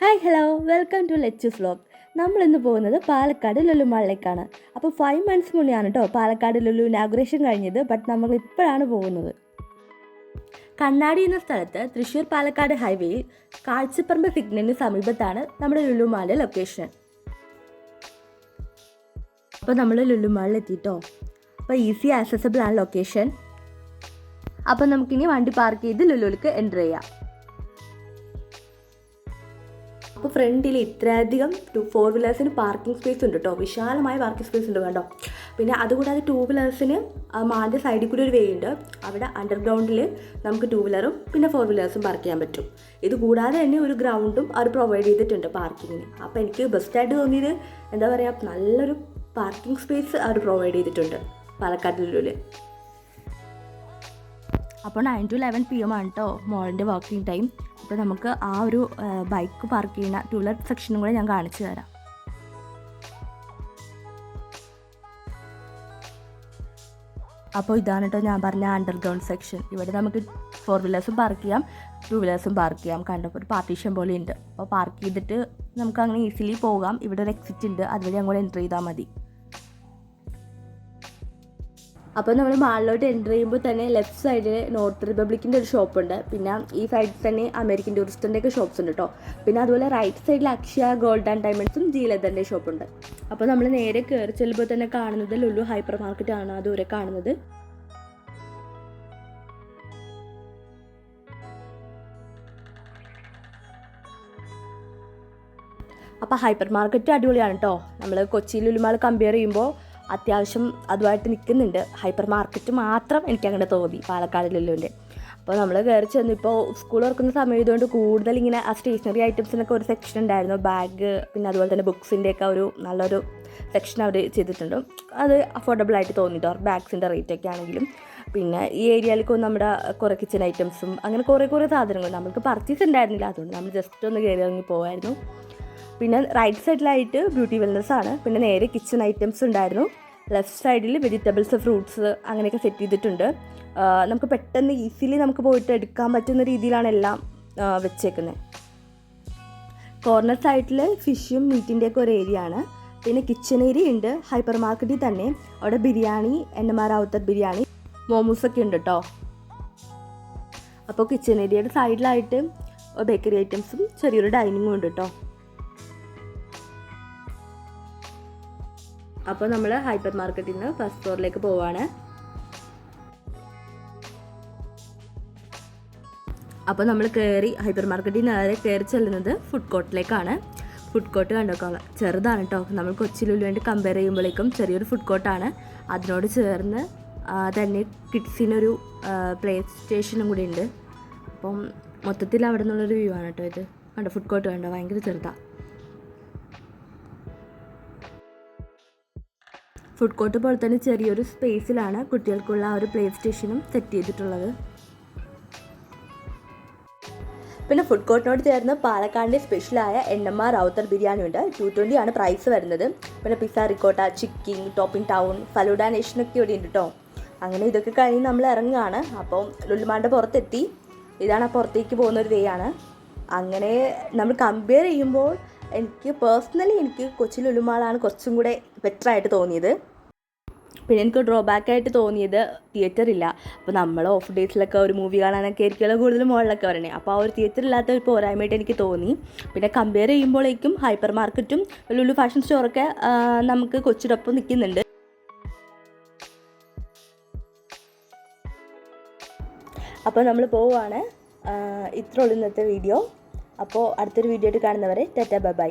Hi hello welcome to Lechu vlog നമ്മളിന്ന് പോകുന്നത് പാലക്കാട് ലുലു മാളിലേക്കാണ്. അപ്പോൾ ഫൈവ് മന്ത്സ് മുന്നെയാണ് കേട്ടോ പാലക്കാട് ലുലു ഇനാഗുറേഷൻ കഴിഞ്ഞത്. ബട്ട് നമ്മൾ ഇപ്പോഴാണ് പോകുന്നത്. കണ്ണാടി എന്ന സ്ഥലത്ത് തൃശ്ശൂർ പാലക്കാട് ഹൈവേയിൽ കാഴ്ചപ്പറമ്പ് സിഗ്നലിന് സമീപത്താണ് നമ്മുടെ ലുലു മാളിലെ ലൊക്കേഷൻ അപ്പോൾ നമ്മൾ ലുലു മാളിൽ എത്തിയിട്ടോ അപ്പോൾ ഈസി ആക്സസബിൾ ആണ് ലൊക്കേഷൻ അപ്പോൾ നമുക്കിനി വണ്ടി പാർക്ക് ചെയ്ത് ലുലുവിലേക്ക് എന്റർ ചെയ്യാം. അപ്പോൾ ഫ്രണ്ടിൽ ഇത്രയധികം ടു ഫോർ വീലേഴ്സിന് പാർക്കിംഗ് സ്പേസ് ഉണ്ട് കേട്ടോ വിശാലമായ പാർക്കിംഗ് സ്പേസ് ഉണ്ട് കണ്ടോ പിന്നെ അതുകൂടാതെ ടൂ വീലേഴ്സിന് മാന്റെ സൈഡിൽ കൂടി ഒരു വേ ഉണ്ട്. അവിടെ അണ്ടർഗ്രൗണ്ടിൽ നമുക്ക് ടൂ വീലറും പിന്നെ ഫോർ വീലേഴ്സും പാർക്ക് ചെയ്യാൻ പറ്റും. ഇത് കൂടാതെ തന്നെ ഒരു ഗ്രൗണ്ടും അവർ പ്രൊവൈഡ് ചെയ്തിട്ടുണ്ട് പാർക്കിങ്ങിന് അപ്പോൾ എനിക്ക് ബെസ്റ്റായിട്ട് തോന്നിയത് എന്താ പറയുക നല്ലൊരു പാർക്കിംഗ് സ്പേസ് അവർ പ്രൊവൈഡ് ചെയ്തിട്ടുണ്ട് പാലക്കാട് ലുലുവിൽ അപ്പോൾ nine to eleven P M ആണ് കേട്ടോ മോളിന്റെ വർക്കിംഗ് ടൈം അപ്പോൾ നമുക്ക് ആ ഒരു ബൈക്ക് പാർക്ക് ചെയ്യുന്ന ടൂ വീലർ സെക്ഷനും കൂടെ ഞാൻ കാണിച്ചു തരാം. അപ്പോൾ ഇതാണ് കേട്ടോ ഞാൻ പറഞ്ഞ അണ്ടർഗ്രൗണ്ട് സെക്ഷൻ ഇവിടെ നമുക്ക് ഫോർ വീലേഴ്സും പാർക്ക് ചെയ്യാം ടു വീലേഴ്സും പാർക്ക് ചെയ്യാം. കണ്ടപ്പോൾ ഒരു പാർട്ടീഷൻ പോലെ ഉണ്ട്. അപ്പോൾ പാർക്ക് ചെയ്തിട്ട് നമുക്ക് അങ്ങനെ ഈസിലി പോകാം. ഇവിടെ ഒരു എക്സിറ്റ് ഉണ്ട്. അതുവഴി അങ്ങോട്ട് എന്റർ ചെയ്താൽ മതി. അപ്പോൾ നമ്മൾ മാളിലോട്ട് എന്റർ ചെയ്യുമ്പോൾ തന്നെ ലെഫ്റ്റ് സൈഡിൽ നോർത്ത് റിപ്പബ്ലിക്കിന്റെ ഒരു ഷോപ്പുണ്ട് പിന്നെ ഈ സൈഡിൽ തന്നെ അമേരിക്കൻ ടൂറിസ്റ്റിന്റെ ഒക്കെ ഷോപ്സ് ഉണ്ട് കേട്ടോ പിന്നെ അതുപോലെ റൈറ്റ് സൈഡിൽ അക്ഷയ ഗോൾഡ് ആൻഡ് ഡയമണ്ട്സും ലെതറിന്റെ ഷോപ്പുണ്ട് അപ്പോൾ നമ്മൾ നേരെ കയറി ചെല്ലുമ്പോൾ തന്നെ കാണുന്നത് ലുലു ഹൈപ്പർ മാർക്കറ്റ് ആണ് ദൂരെ കാണുന്നത്. അപ്പോൾ ഹൈപ്പർ മാർക്കറ്റ് അടിപൊളിയാണ് കേട്ടോ നമ്മൾ കൊച്ചിയിൽ ഉലുമാൾ കമ്പയർ ചെയ്യുമ്പോൾ അത്യാവശ്യം അതുമായിട്ട് നിൽക്കുന്നുണ്ട്. ഹൈപ്പർ മാർക്കറ്റ് മാത്രം എനിക്ക് അങ്ങനെ തോന്നി പാലക്കാട് ലുലുവിന്റെ അപ്പോൾ നമ്മൾ കയറി ചെന്നു. ഇപ്പോൾ സ്കൂൾ തുറക്കുന്ന സമയമായതുകൊണ്ട് കൂടുതൽ ഇങ്ങനെ ആ സ്റ്റേഷനറി ഐറ്റംസിനൊക്കെ ഒരു സെക്ഷൻ ഉണ്ടായിരുന്നു. ബാഗ് പിന്നെ അതുപോലെ തന്നെ ബുക്സിന്റെയൊക്കെ ഒരു നല്ലൊരു സെക്ഷൻ അവർ ചെയ്തിട്ടുണ്ട്. അത് അഫോർഡബിൾ ആയിട്ട് തോന്നിയിട്ടോ ബാഗ്സിന്റെ റേറ്റൊക്കെ ആണെങ്കിലും. പിന്നെ ഈ ഏരിയയിലേക്ക് നമ്മുടെ കുറേ കിച്ചൺ ഐറ്റംസും അങ്ങനെ കുറേ കുറേ സാധനങ്ങൾ നമുക്ക് പർച്ചേസ് ഉണ്ടായിരുന്നില്ല. അതുകൊണ്ട് നമ്മൾ ജസ്റ്റ് ഒന്ന് കയറി ഇറങ്ങി പോകായിരുന്നു പിന്നെ റൈറ്റ് സൈഡിലായിട്ട് ബ്യൂട്ടി വെൽനസ് ആണ്. പിന്നെ നേരെ കിച്ചൺ ഐറ്റംസ് ഉണ്ടായിരുന്നു. ലെഫ്റ്റ് സൈഡിൽ വെജിറ്റബിൾസ് ഫ്രൂട്ട്സ് അങ്ങനെയൊക്കെ സെറ്റ് ചെയ്തിട്ടുണ്ട്. നമുക്ക് പെട്ടെന്ന് ഈസിലി നമുക്ക് പോയിട്ട് എടുക്കാൻ പറ്റുന്ന രീതിയിലാണ് എല്ലാം വെച്ചേക്കുന്നത് കോർണർ സൈഡിൽ ഫിഷും മീറ്റിന്റെയൊക്കെ ഒരു ഏരിയ ആണ്. പിന്നെ കിച്ചൺ ഏരിയ ഉണ്ട്. ഹൈപ്പർ മാർക്കറ്റിൽ തന്നെ. അവിടെ ബിരിയാണി എണ്ണമാർ മോമോസ് ബിരിയാണി മോമോസൊക്കെ ഉണ്ട് കേട്ടോ അപ്പോൾ കിച്ചൺ ഏരിയയുടെ സൈഡിലായിട്ട് ബേക്കറി ഐറ്റംസും ചെറിയൊരു ഡൈനിങ്ങും ഉണ്ട് കേട്ടോ അപ്പോൾ നമ്മൾ ഹൈപ്പർ മാർക്കറ്റിൽ നിന്ന് ഫസ്റ്റ് ഫ്ലോറിലേക്ക് പോവാണ്. അപ്പോൾ നമ്മൾ കയറി ഹൈപ്പർ മാർക്കറ്റിൽ നേരെ കയറി ചെല്ലുന്നത് ഫുഡ് കോർട്ടിലേക്കാണ് ഫുഡ് കോർട്ട് കണ്ടോക്കാം ചെറുതാണ് കേട്ടോ നമ്മൾ കൊച്ചിലുള്ളു വേണ്ടി കമ്പയർ ചെയ്യുമ്പോഴേക്കും ചെറിയൊരു ഫുഡ് കോർട്ടാണ് അതിനോട് ചേർന്ന് തന്നെ കിഡ്സിനൊരു പ്ലേ സ്റ്റേഷനും കൂടി ഉണ്ട് അപ്പം മൊത്തത്തിൽ അവിടെ നിന്നുള്ളൊരു വ്യൂ ആണ് കേട്ടോ ഇത്. കണ്ടോ ഫുഡ് കോർട്ട് കണ്ടോ? ഭയങ്കര ചെറുതാണ് ഫുഡ് കോർട്ട് പോലെ തന്നെ ചെറിയൊരു സ്പേസിലാണ് കുട്ടികൾക്കുള്ള ആ ഒരു പ്ലേ സ്റ്റേഷനും സെറ്റ് ചെയ്തിട്ടുള്ളത്. പിന്നെ ഫുഡ് കോർട്ടിനോട് ചേർന്ന് പാലക്കാടിന്റെ സ്പെഷ്യലായ എൻ എം ആർ ഔത്തർ ബിരിയാണി ഉണ്ട്. ടു ട്വന്റി ആണ് പ്രൈസ് വരുന്നത്. പിന്നെ pizza ricotta Chicking Topping Town Falooda നേഷനൊക്കെ ഇവിടെ ഉണ്ട് കേട്ടോ അങ്ങനെ ഇതൊക്കെ കഴിഞ്ഞ് നമ്മൾ ഇറങ്ങുകയാണ്. അപ്പോൾ ലുലുമാന്റെ പുറത്തെത്തി. ഇതാണ് ആ പുറത്തേക്ക് പോകുന്ന ഒരു വേ ആണ്. അങ്ങനെ നമ്മൾ കമ്പയർ ചെയ്യുമ്പോൾ എനിക്ക് പേഴ്സണലി എനിക്ക് കൊച്ചി ലുലുമാളാണ് കുറച്ചും കൂടെ ബെറ്ററായിട്ട് തോന്നിയത്. പിന്നെ എനിക്ക് ഡ്രോബാക്ക് ആയിട്ട് തോന്നിയത് തിയേറ്റർ ഇല്ല. അപ്പോൾ നമ്മൾ ഓഫ് ഡേയ്സിലൊക്കെ ഒരു മൂവി കാണാനൊക്കെ ആയിരിക്കുമല്ലോ കൂടുതൽ മുകളിലൊക്കെ വരണേ. അപ്പോൾ ആ ഒരു തിയേറ്റർ ഇല്ലാത്ത ഒരു പോരായ്മയായിട്ട് എനിക്ക് തോന്നി. പിന്നെ കമ്പയർ ചെയ്യുമ്പോഴേക്കും ഹൈപ്പർ മാർക്കറ്റും ലുലു ഫാഷൻ സ്റ്റോറൊക്കെ നമുക്ക് കൊച്ചിടൊപ്പം നിൽക്കുന്നുണ്ട്. അപ്പോൾ നമ്മൾ പോവുകയാണ് ഇത്രയുള്ള ഇന്നത്തെ വീഡിയോ അപ്പോൾ അടുത്തൊരു വീഡിയോ ആയിട്ട് കാണുന്നവരെ ടാറ്റ ബൈ.